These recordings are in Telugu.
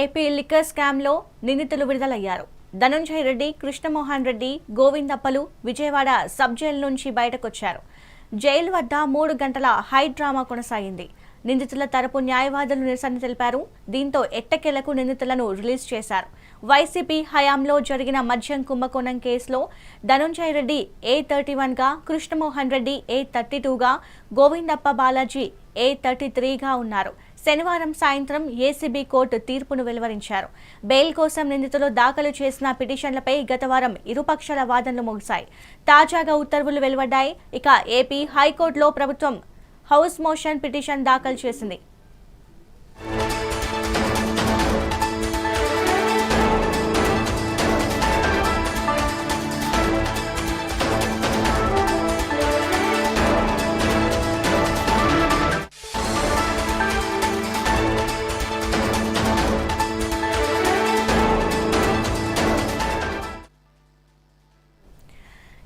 ఏపీ లిక్కర్ స్కామ్లో నిందితులు విడుదలయ్యారు. ధనుంజయ్ రెడ్డి కృష్ణమోహన్ రెడ్డి గోవిందప్పలు విజయవాడ సబ్ జైలు నుంచి బయటకొచ్చారు. జైలు వద్ద మూడు గంటల హై డ్రామా కొనసాగింది. నిందితుల తరపు న్యాయవాదులు నిరసన తెలిపారు. దీంతో ఎట్టకేలకు నిందితులను రిలీజ్ చేశారు. వైసీపీ హయాంలో జరిగిన మద్యం కుంభకోణం కేసులో ధనుంజయ్ రెడ్డి ఏ థర్టీ వన్గా కృష్ణమోహన్ రెడ్డి ఏ థర్టీ టూగా గోవిందప్ప బాలాజీ ఏ థర్టీ త్రీగా ఉన్నారు. శనివారం సాయంత్రం ఏసీబీ కోర్టు తీర్పును వెలువరించారు. బెయిల్ కోసం నిందితులు దాఖలు చేసిన పిటిషన్లపై గత వారం ఇరుపక్షాల వాదనలు ముగిశాయి. తాజాగా ఉత్తర్వులు వెలువడ్డాయి. ఇక ఏపీ హైకోర్టులో ప్రభుత్వం హౌస్ మోషన్ పిటిషన్ దాఖలు చేసింది.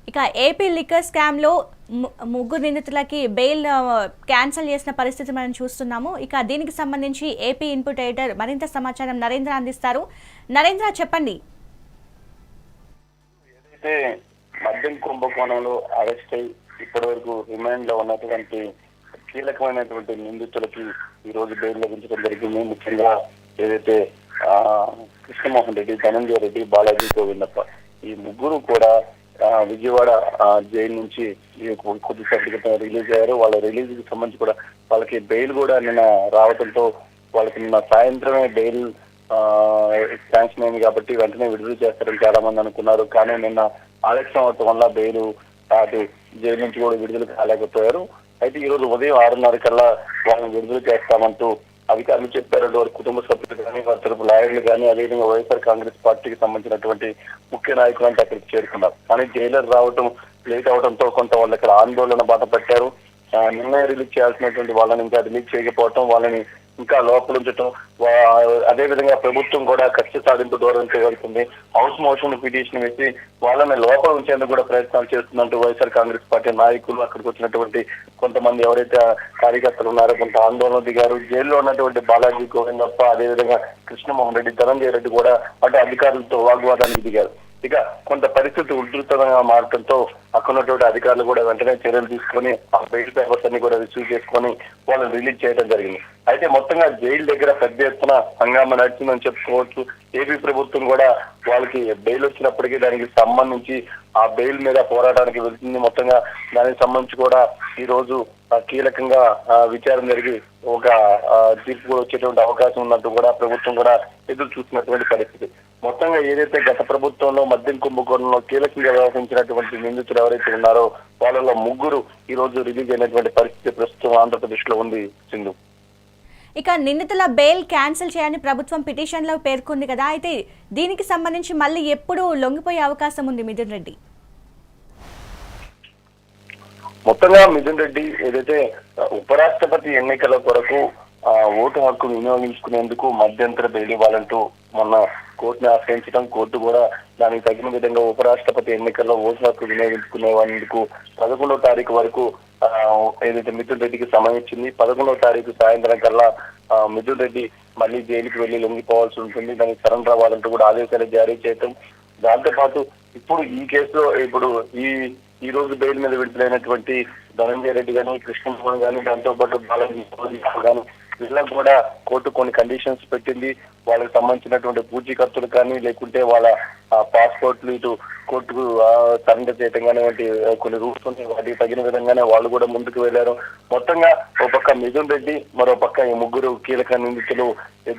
ఇక ఏపీ లిక్కర్ స్కామ్లో ముగ్గురు నిందితులకి బెయిల్ క్యాన్సిల్ చేసిన పరిస్థితి మనం చూస్తున్నాము. ఇక దీనికి సంబంధించి ఏపీ ఇన్పుట్ ఎడిటర్ మరింత సమాచారం నరేంద్ర అందిస్తారు. నరేంద్ర చెప్పండి. ఏదైతే మద్యం కుంభకోణంలో అరెస్ట్ అయి ఇప్పటి వరకు రిమాండ్లో ఉన్నటువంటి కీలకమైనటువంటి నిందితులకి ఈ రోజు బెయిల్ లభించడం జరిగింది. ముఖ్యంగా ఏదైతే కృష్ణమోహన్ రెడ్డి ధనంజయ రెడ్డి బాలాజీ గోవిందప్ప ఈ ముగ్గురు కూడా విజయవాడ జైలు నుంచి కొద్దిసేపటి క్రితం రిలీజ్ అయ్యారు. వాళ్ళ రిలీజ్కి సంబంధించి కూడా వాళ్ళకి బెయిల్ కూడా నిన్న రావడంతో వాళ్ళకి నిన్న సాయంత్రమే బెయిల్ శాంక్షన్ అయింది కాబట్టి వెంటనే విడుదల చేస్తారని చాలా మంది అనుకున్నారు. కానీ నిన్న ఆలస్యం అవటం వల్ల బెయిల్ అటు జైలు నుంచి కూడా విడుదల కాలేకపోయారు. అయితే ఈ రోజు ఉదయం ఆరున్నర కల్లా వాళ్ళని విడుదల చేస్తామంటూ అధికారులు చెప్పారు వారి కుటుంబ సభ్యులు కానీ వారి తరపు లాయర్లు కానీ అదేవిధంగా వైఎస్ఆర్ కాంగ్రెస్ పార్టీకి సంబంధించినటువంటి ముఖ్య నాయకులు అక్కడికి చేరుకున్నారు. కానీ జైలర్ రావటం లేట్ అవడంతో కొంత వాళ్ళు ఇక్కడ ఆందోళన బాధ పెట్టారు నిన్న రిలీజ్ చేయాల్సినటువంటి వాళ్ళని ఇంకా రిలీజ్ చేయకపోవటం వాళ్ళని ఇంకా లోపల ఉంచటం అదే విధంగా ప్రభుత్వం కూడా కక్ష సాధింపు దూరం చేయవలసింది. హౌస్ మోషన్ పిటిషన్ వేసి వాళ్ళని లోపల ఉంచేందుకు కూడా ప్రయత్నాలు చేస్తున్నట్టు వైఎస్ఆర్ కాంగ్రెస్ పార్టీ నాయకులు అక్కడికి వచ్చినటువంటి కొంతమంది ఎవరైతే కార్యకర్తలు ఉన్నారో కొంత ఆందోళన దిగారు. జైల్లో ఉన్నటువంటి బాలాజీ గోవిందప్ప అదేవిధంగా కృష్ణమోహన్ రెడ్డి ధనంజయ రెడ్డి కూడా అటు అధికారులతో వాగ్వాదానికి దిగారు. ఇక కొంత పరిస్థితి ఉధృతంగా మారడంతో అక్కడ ఉన్నటువంటి అధికారులు కూడా వెంటనే చర్యలు తీసుకొని ఆ బెయిల్ పేపర్స్ అన్ని కూడా రిసీవ్ చేసుకొని వాళ్ళని రిలీజ్ చేయడం జరిగింది. అయితే మొత్తంగా జైలు దగ్గర పెద్ద ఎత్తున హంగామా నడిచిందని చెప్పుకోవచ్చు. ఏపీ ప్రభుత్వం కూడా వాళ్ళకి బెయిల్ వచ్చినప్పటికీ దానికి సంబంధించి ఆ బెయిల్ మీద పోరాటానికి వెళ్తుంది. మొత్తంగా దానికి సంబంధించి కూడా ఈ రోజు కీలకంగా విచారం విచారణ జరిగి ఒక తీర్పు కూడా వచ్చేటువంటి అవకాశం ఉన్నట్టు కూడా ప్రభుత్వం కూడా ఎదురు చూస్తున్నటువంటి పరిస్థితి. మొత్తంగా ఏదైతే గత ప్రభుత్వంలో మద్యం కుంభకోణంలో కీలకంగా వ్యవహరించినటువంటి నిందితులు ఎవరైతే ఉన్నారో వాళ్ళలో ముగ్గురు ఈ రోజు రిలీజ్ అయినటువంటి పరిస్థితి ప్రస్తుతం ఆంధ్రప్రదేశ్లో ఉంది సింధు. ఇక నిందితుల బెయిల్ క్యాన్సిల్ చేయని ప్రభుత్వం పిటిషన్లో పేర్కొంది కదా అయితే దీనికి సంబంధించి మళ్ళీ ఎప్పుడు లొంగిపోయే అవకాశం ఉంది మిథున్ రెడ్డి. మొత్తంగా మిథున్ రెడ్డి ఏదైతే ఉపరాష్ట్రపతి ఎన్నికల కొరకు ఓటు హక్కు వినియోగించుకునేందుకు మధ్యంతర బెయిల్ ఇవ్వాలంటూ మొన్న కోర్టుని ఆశ్రయించడం కోర్టు కూడా దానికి తగిన విధంగా ఉపరాష్ట్రపతి ఎన్నికల్లో ఓటు హక్కు వినియోగించుకునేందుకు పదకొండో తారీఖు వరకు ఏదైతే మిథున్ రెడ్డికి సమయం ఇచ్చింది పదకొండో తారీఖు సాయంత్రం కల్లా మిథున్ రెడ్డి మళ్ళీ జైలుకి వెళ్ళి లొంగిపోవాల్సి ఉంటుంది. దానికి సరెండర్ అవ్వాలంటూ కూడా ఆదేశాలు జారీ చేయటం. దాంతో పాటు ఇప్పుడు ఈ కేసులో ఇప్పుడు ఈ ఈ రోజు బెయిల్ మీద విడుదలైనటువంటి ధనంజయ రెడ్డి గాని కృష్ణమోహన్ గాని దాంతో పాటు బాలాజీ గాని వీళ్ళకి కూడా కోర్టు కొన్ని కండిషన్స్ పెట్టింది. వాళ్ళకి సంబంధించినటువంటి పూచీకత్తులు కానీ లేకుంటే వాళ్ళ పాస్పోర్ట్లు ఇటు కోర్టుకు సరెండర్ చేయటం కానీ వంటి కొన్ని రూల్స్ ఉన్నాయి. వాటికి తగిన విధంగానే వాళ్ళు కూడా ముందుకు వెళ్ళారు. మొత్తంగా ఓ పక్క మిథున్ రెడ్డి మరో పక్క ఈ ముగ్గురు కీలక నిందితులు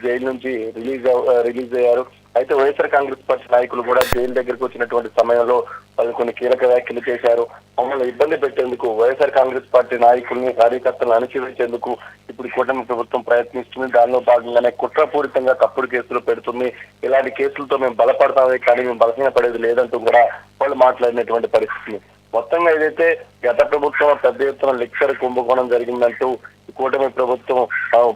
జైలు నుంచి రిలీజ్ రిలీజ్ అయ్యారు. అయితే వైఎస్ఆర్ కాంగ్రెస్ పార్టీ నాయకులు కూడా జైలు దగ్గరికి వచ్చినటువంటి సమయంలో వాళ్ళు కొన్ని కీలక వ్యాఖ్యలు చేశారు. మమ్మల్ని ఇబ్బంది పెట్టేందుకు వైఎస్ఆర్ కాంగ్రెస్ పార్టీ నాయకుల్ని కార్యకర్తలను అణచివేసేందుకు ఇప్పుడు కూటమి ప్రభుత్వం ప్రయత్నిస్తుంది. దానిలో భాగంగానే కుట్రపూరితంగా తప్పుడు కేసులు పెడుతుంది. ఇలాంటి కేసులతో మేము బలపడతామే కానీ మేము బలహీనపడేది లేదంటూ కూడా వాళ్ళు మాట్లాడినటువంటి పరిస్థితి. మొత్తంగా ఏదైతే గత ప్రభుత్వం పెద్ద ఎత్తున లెక్చర్ కుంభకోణం జరిగిందంటూ కూటమి ప్రభుత్వం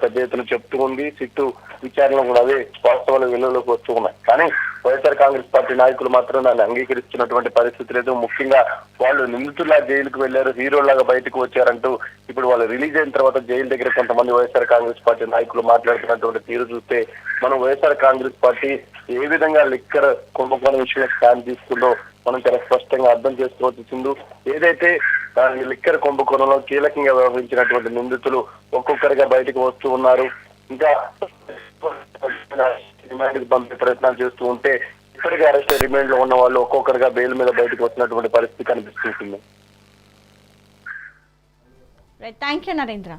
పెద్ద ఎత్తున చెప్తూ ఉంది. సిట్టు విచారణ కూడా అదే వాస్తవాలు వెలుగులోకి వస్తూ ఉన్నాయి. కానీ వైఎస్ఆర్ కాంగ్రెస్ పార్టీ నాయకులు మాత్రం దాన్ని అంగీకరిస్తున్నటువంటి పరిస్థితి లేదు. ముఖ్యంగా వాళ్ళు నిందితుల్లా జైలుకు వెళ్ళారు హీరోలాగా బయటకు వచ్చారంటూ ఇప్పుడు వాళ్ళు రిలీజ్ అయిన తర్వాత జైలు దగ్గర కొంతమంది వైఎస్ఆర్ కాంగ్రెస్ పార్టీ నాయకులు మాట్లాడుతున్నటువంటి తీరు చూస్తే మనం వైఎస్ఆర్ కాంగ్రెస్ పార్టీ ఏ విధంగా లిక్కర్ కుంభకోణం విషయంలో స్టాండ్ తీసుకుందో మనం చాలా స్పష్టంగా అర్థం చేసుకోవచ్చు. సింధు ఏదైతే దాని లిక్కర్ కుంభకోణంలో కీలకంగా వ్యవహరించినటువంటి నిందితులు ఒక్కొక్కరిగా బయటకు వస్తూ ఉన్నారు. ఇంకా రిమాండ్కి పంపే ప్రయత్నాలు చేస్తూ ఉంటే ఇప్పటికే అరెస్ట్ రిమాండ్లో ఉన్న వాళ్ళు ఒక్కొక్కరిగా బెయిల్ మీద బయటకు వస్తున్నటువంటి పరిస్థితి కనిపిస్తుంది థ్యాంక్ యూ నరేంద్ర